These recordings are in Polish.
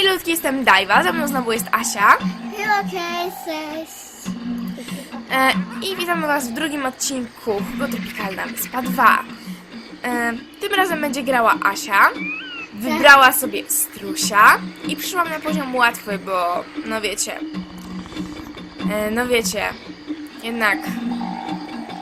Hej ludki, jestem Dajwa, ze mną znowu jest Asia Okej, cześć. e, i witamy was w drugim odcinku Hugo Tropikalna Wyspa 2. E, tym razem będzie grała Asia, wybrała sobie strusia i przyszłam na poziom łatwy, bo no wiecie, e, no wiecie, jednak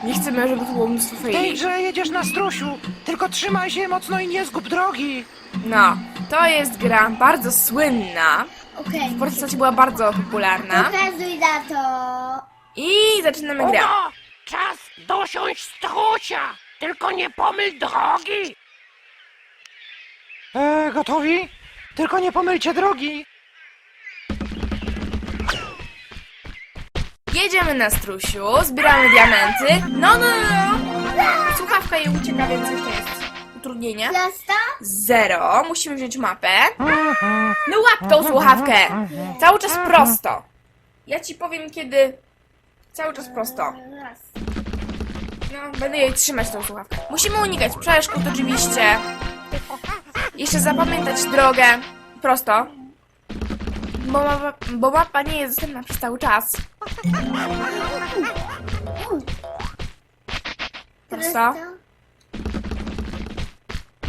nie chcemy, żeby tu było mnóstwo faili. tej grze jedziesz na strusiu, tylko trzymaj się mocno i nie zgub drogi. No, to jest gra bardzo słynna, Okej. w Polsce była bardzo popularna Pokazuj na to. i zaczynamy grę. Uno, czas dosiąść strusia, tylko nie pomyl drogi. E, gotowi? Tylko nie pomylcie drogi. Jedziemy na strusiu, zbieramy diamenty. No, no, no, no. Słuchawka jej ucieka, więc jeszcze jest utrudnienie. Prosto? Zero. Musimy wziąć mapę. No łap tą słuchawkę. Cały czas prosto. Ja ci powiem kiedy... Cały czas prosto. Raz. No, będę jej trzymać tą słuchawkę. Musimy unikać przeszkód oczywiście. Jeszcze zapamiętać drogę. Prosto. Bo mapa, bo mapa nie jest dostępna przez cały czas. Prosto.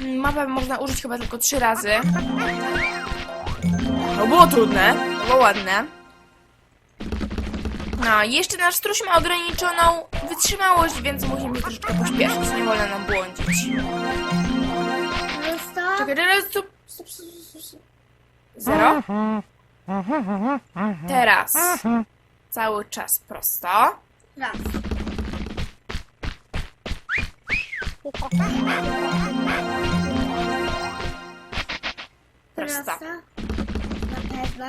Mapę można użyć chyba tylko trzy razy. No było trudne, było ładne. No, jeszcze nasz struś ma ograniczoną wytrzymałość, więc musimy troszeczkę pośpieszyć, nie wolno nam błądzić. Czekaj, teraz stop. Zero. Teraz. Cały czas prosto. Raz. Prosto? Na pewno.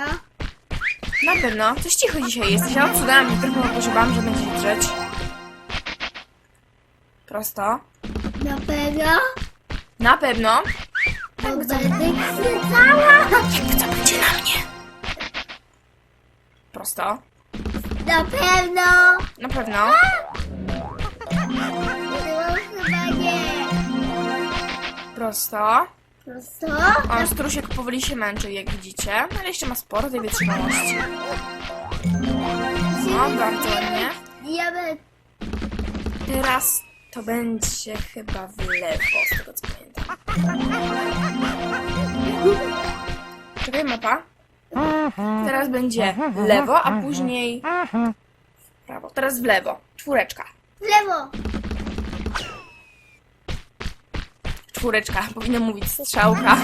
Na pewno. Coś cicho dzisiaj jesteś. Ja odsudałam mikrofon, bo się bałam, że będzie drzeć. Prosto. Na pewno. Na pewno. Bo będę krzyczała. Jakby co będzie na mnie. Prosto. Na pewno. Na pewno. Prosto. Prosto? O, strusiek powoli się męczy, jak widzicie. Ale jeszcze ma sporo tej wytrzymałości. O, bardzo ładnie. Teraz to będzie chyba w lewo, z tego co pamiętam. Czekaj, mapa. Teraz będzie lewo, a później w prawo. Teraz w lewo. Czwóreczka. W lewo. Czwóreczka. Powinna mówić strzałka.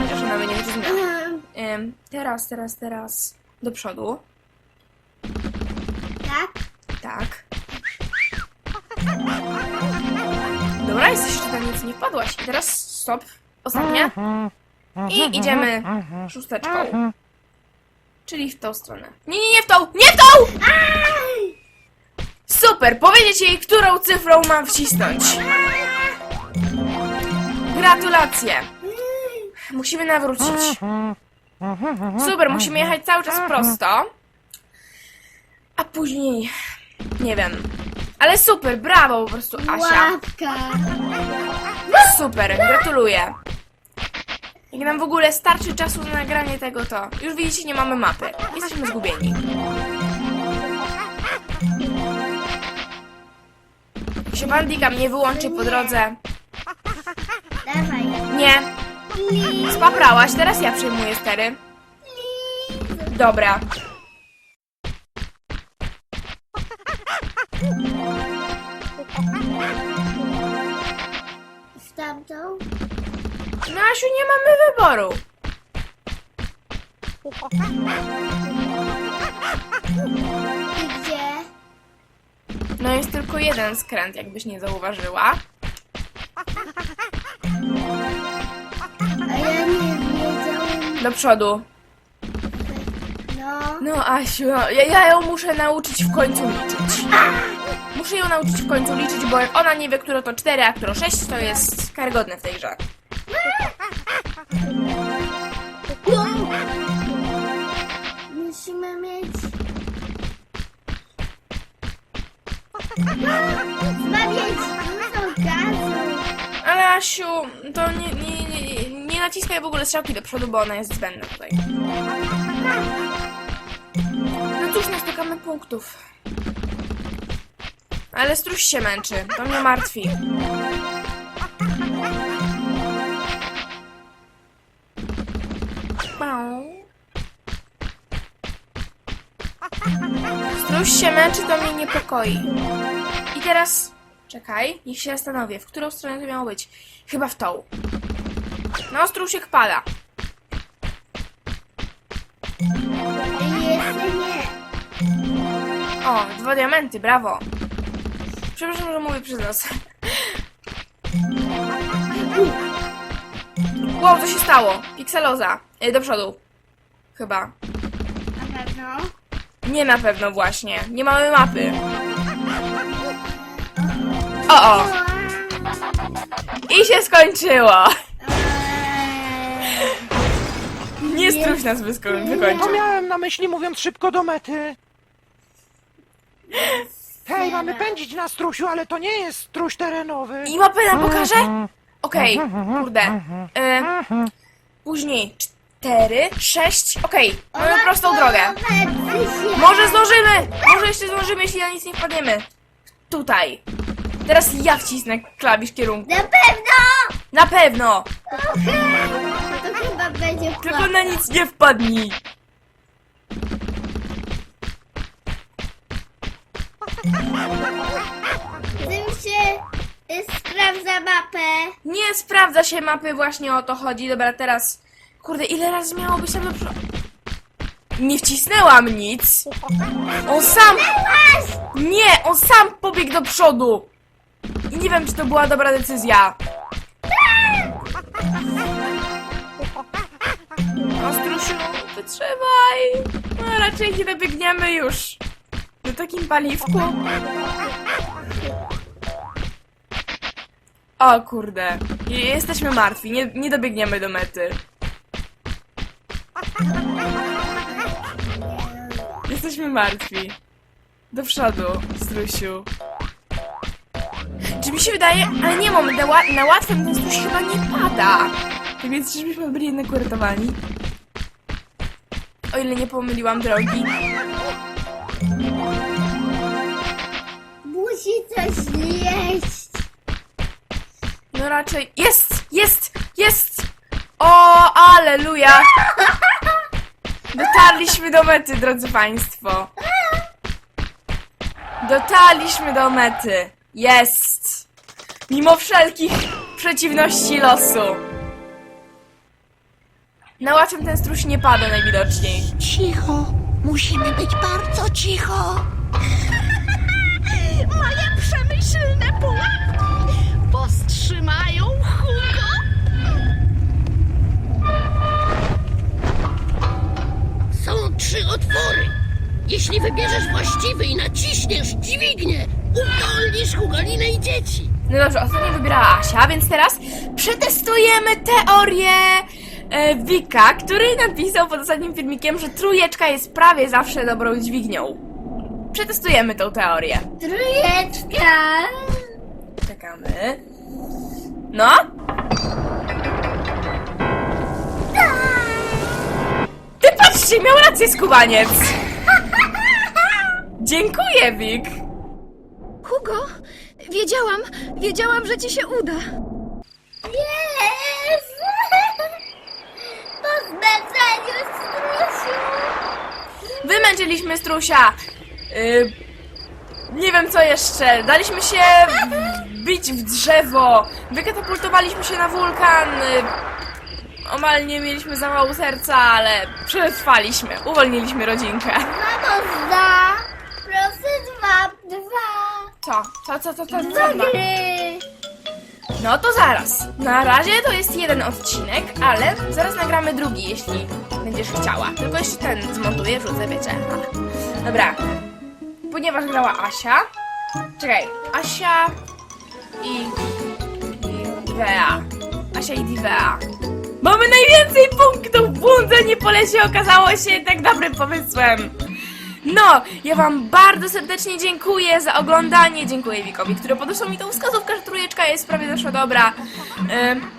Chociaż ona będzie nie Ym, Teraz, teraz, teraz. Do przodu. Tak? Tak. Dobra, jesteś jeszcze tam nic nie wpadłaś. I teraz stop. Ostatnie. I idziemy szósteczką. Czyli w tą stronę. Nie, nie, nie w tą! Nie w tą! Super! Powiedzieć jej, którą cyfrą mam wcisnąć. Gratulacje! Musimy nawrócić. Super, musimy jechać cały czas prosto. A później... Nie wiem. Ale super, brawo po prostu, Asia. Łapka. Super, gratuluję. Jak nam w ogóle starczy czasu na nagranie tego, to już widzicie, nie mamy mapy. Jesteśmy zgubieni. Jak się bandikam nie wyłączy po drodze. Dawaj. Nie, spaprałaś, teraz ja przejmuję stery. Dobra. W tamtą. No Asiu, nie mamy wyboru. I gdzie? Tylko jeden skręt, jakbyś nie zauważyła. A ja nie wiedziałem. Do przodu. No. No Asiu, no, ja, ja ją muszę nauczyć w końcu liczyć. Muszę ją nauczyć w końcu liczyć, bo jak ona nie wie, które to 4, a które 6, to jest karygodne w tej grze. Gazu. Ale Asiu, to nie, nie, nie, nie naciskaj w ogóle strzałki do przodu, bo ona jest zbędna tutaj. No cóż, nastukamy punktów. Ale struś się męczy, to mnie martwi. Struś się męczy, to mnie niepokoi. I teraz... Czekaj, niech się zastanowię, w którą stronę to miało być. Chyba w tą. No, strusiek pada. Jeszcze nie. O, dwa diamenty, brawo. Przepraszam, że mówię przez nos. Wow, co się stało? Pikseloza. Y, Do przodu. Chyba. Na pewno. Nie na pewno właśnie. Nie mamy mapy. O, o. I się skończyło. Nie struś nas wysko- To wykończył. miałem na myśli mówiąc szybko do mety. Hej, mamy pędzić na strusiu, ale to nie jest struś terenowy. I mapę nam pokaże? Okej, kurde. Y, później cztery, sześć. Okej, mamy prostą drogę. Może zdążymy! Może jeszcze zdążymy, jeśli na nic nie wpadniemy. Tutaj. Teraz ja wcisnę klawisz kierunku. Na pewno! Na pewno! Okej. To chyba będzie Tylko na nic nie wpadnij. Tym się y, sprawdza mapę. Nie sprawdza się mapy, właśnie o to chodzi. Dobra, teraz... Kurde, ile razy miało być tam? Nie wcisnęłam nic. On sam... Nie, on sam pobiegł do przodu. I nie wiem, czy to była dobra decyzja. No, Strusiu, wytrzymaj. No, raczej nie dobiegniemy już. Do takim paliwku. O kurde. Je- Jesteśmy martwi, nie, nie dobiegniemy do mety. Jesteśmy martwi. Do przodu, strusiu. Czy mi się wydaje, ale nie mam, na, ła- na łatwym ten struś chyba nie pada. Tak więc czyżbyśmy byli jednak uratowani? O ile nie pomyliłam drogi. Musi coś jeść. No raczej. Jest! Jest! Jest! O, aleluja! Dotarliśmy do mety, drodzy Państwo. Dotarliśmy do mety. Jest! Mimo wszelkich przeciwności losu. Na łatwym ten struś nie pada najwidoczniej. Cicho, musimy być bardzo cicho. Moje przemyślne pułapki powstrzymają Hugo. Trzy otwory. Jeśli wybierzesz właściwy i naciśniesz dźwignię, uwolnisz Hugolinę i dzieci. No dobrze, ostatnio wybierała Asia, więc teraz przetestujemy teorię e, Wika, który napisał pod ostatnim filmikiem, że trójeczka jest prawie zawsze dobrą dźwignią. Przetestujemy tą teorię. Trójeczka. Czekamy. No? Patrzcie, miał rację skubaniec! Dziękuję, Wik! Hugo, wiedziałam, wiedziałam, że ci się uda. Jest! Po zmęczeniu strusiu. Wymęczyliśmy strusia! Y, nie wiem co jeszcze. Daliśmy się bić w drzewo. Wykatapultowaliśmy się na wulkan. Omal nie mieliśmy zawału serca, ale przetrwaliśmy. Uwolniliśmy rodzinkę. Mamo, zda. Proszę dwa, dwa. Co? Co, co, co, co, co? Do co? gry. No to zaraz. Na razie to jest jeden odcinek, ale zaraz nagramy drugi, jeśli będziesz chciała. Tylko jeszcze ten zmontuję, wrzucę, wiecie. A. Dobra. Ponieważ grała Asia. Czekaj, Asia i, i Wea. Asia i Divea. Mamy najwięcej punktów! Błądzenie po lesie okazało się jednak dobrym pomysłem. No, ja wam bardzo serdecznie dziękuję za oglądanie. Dziękuję Wikowi, który podesłał mi tą wskazówkę, że trójeczka jest prawie zawsze dobra. Ym,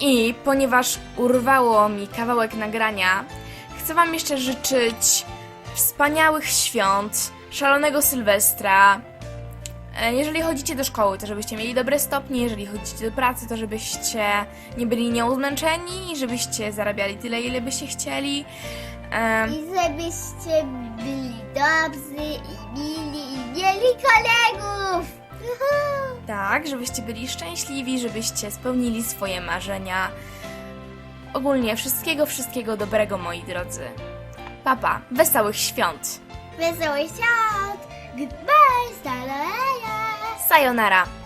I ponieważ urwało mi kawałek nagrania, chcę Wam jeszcze życzyć wspaniałych świąt, szalonego Sylwestra. E, Jeżeli chodzicie do szkoły, to żebyście mieli dobre stopnie, jeżeli chodzicie do pracy, to żebyście nie byli nieuzmęczeni, żebyście zarabiali tyle, ile byście chcieli. I żebyście byli dobrzy i mili i mieli kolegów. Tak, żebyście byli szczęśliwi, żebyście spełnili swoje marzenia. Ogólnie wszystkiego, wszystkiego dobrego, moi drodzy. Papa, wesołych świąt! Wesołych świąt. Goodbye, さよなら。